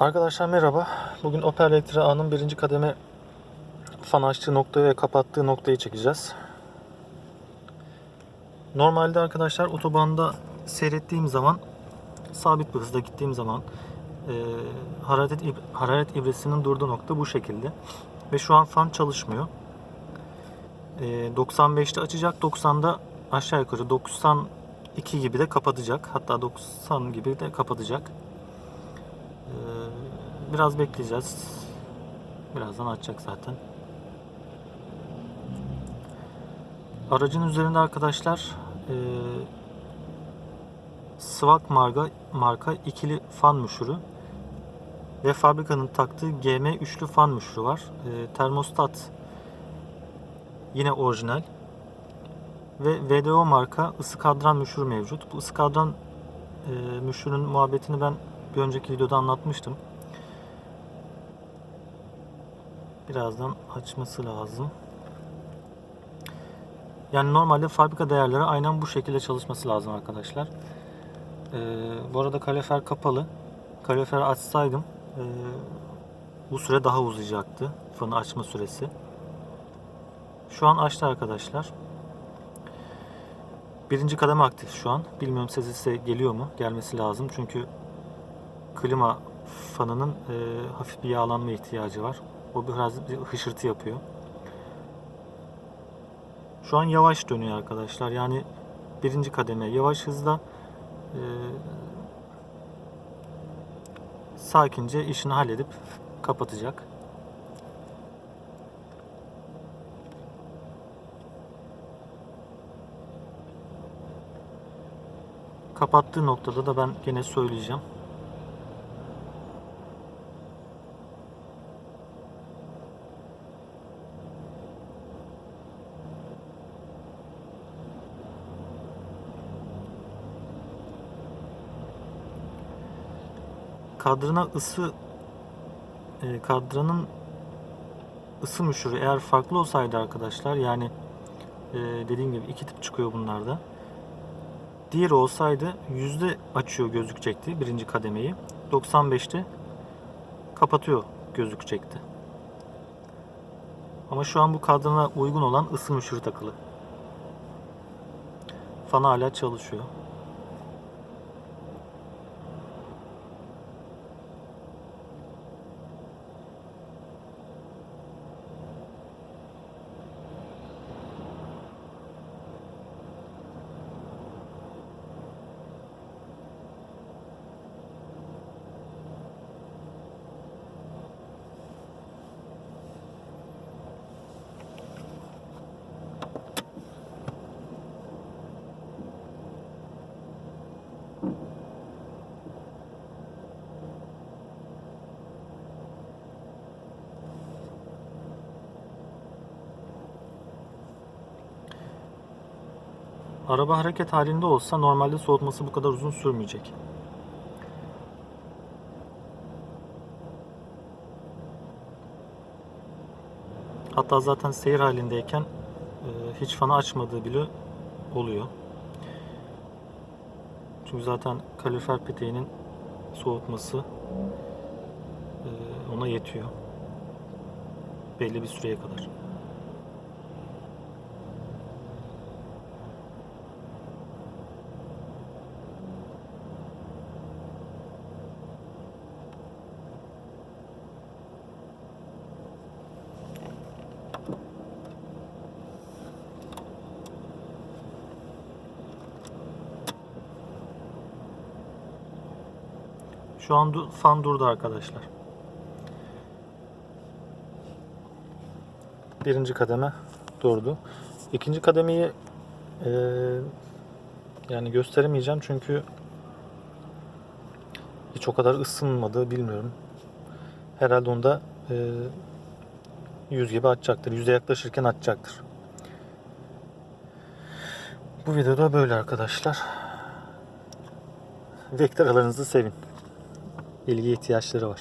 Arkadaşlar merhaba. Bugün Opel Vectra A'nın birinci kademe fan açtığı noktayı ve kapattığı noktayı çekeceğiz. Normalde arkadaşlar otobanda seyrettiğim zaman sabit bir hızda gittiğim zaman e, hararet, hararet ibresinin durduğu nokta bu şekilde. Ve şu an fan çalışmıyor. E, 95'te açacak, 90'da aşağı yukarı 92 gibi de kapatacak. Hatta 90 gibi de kapatacak. Ee, Biraz bekleyeceğiz. Birazdan açacak zaten. Aracın üzerinde arkadaşlar e, Swag marka, marka ikili fan müşürü ve fabrikanın taktığı GM üçlü fan müşürü var. E, termostat yine orijinal ve VDO marka ısı kadran müşürü mevcut. Bu ısı kadran e, müşürün muhabbetini ben bir önceki videoda anlatmıştım. Birazdan açması lazım. Yani normalde fabrika değerleri aynen bu şekilde çalışması lazım arkadaşlar. Ee, bu arada kalorifer kapalı. Kaloriferi açsaydım e, bu süre daha uzayacaktı. Fanı açma süresi. Şu an açtı arkadaşlar. Birinci kademe aktif şu an. Bilmiyorum sesi geliyor mu? Gelmesi lazım. Çünkü klima fanının e, hafif bir yağlanma ihtiyacı var. O biraz bir hışırtı yapıyor. Şu an yavaş dönüyor arkadaşlar. Yani birinci kademe yavaş hızda e, sakince işini halledip kapatacak. Kapattığı noktada da ben gene söyleyeceğim. Kadrına ısı e, kadranın ısı müşürü eğer farklı olsaydı arkadaşlar yani e, dediğim gibi iki tip çıkıyor bunlarda. Diğeri olsaydı yüzde açıyor gözükecekti birinci kademeyi. 95'te kapatıyor gözükecekti. Ama şu an bu kadrana uygun olan ısı müşürü takılı. Fan hala çalışıyor. Araba hareket halinde olsa normalde soğutması bu kadar uzun sürmeyecek. Hatta zaten seyir halindeyken e, hiç fanı açmadığı bile oluyor. Çünkü zaten kalorifer peteğinin soğutması e, ona yetiyor. Belli bir süreye kadar. Şu an fan durdu arkadaşlar. Birinci kademe durdu. İkinci kademeyi eee, yani gösteremeyeceğim çünkü hiç o kadar ısınmadı bilmiyorum. Herhalde onda eee 100 gibi açacaktır. Yüze yaklaşırken açacaktır. Bu videoda böyle arkadaşlar. Vektoralarınızı sevin ilgi ihtiyaçları var.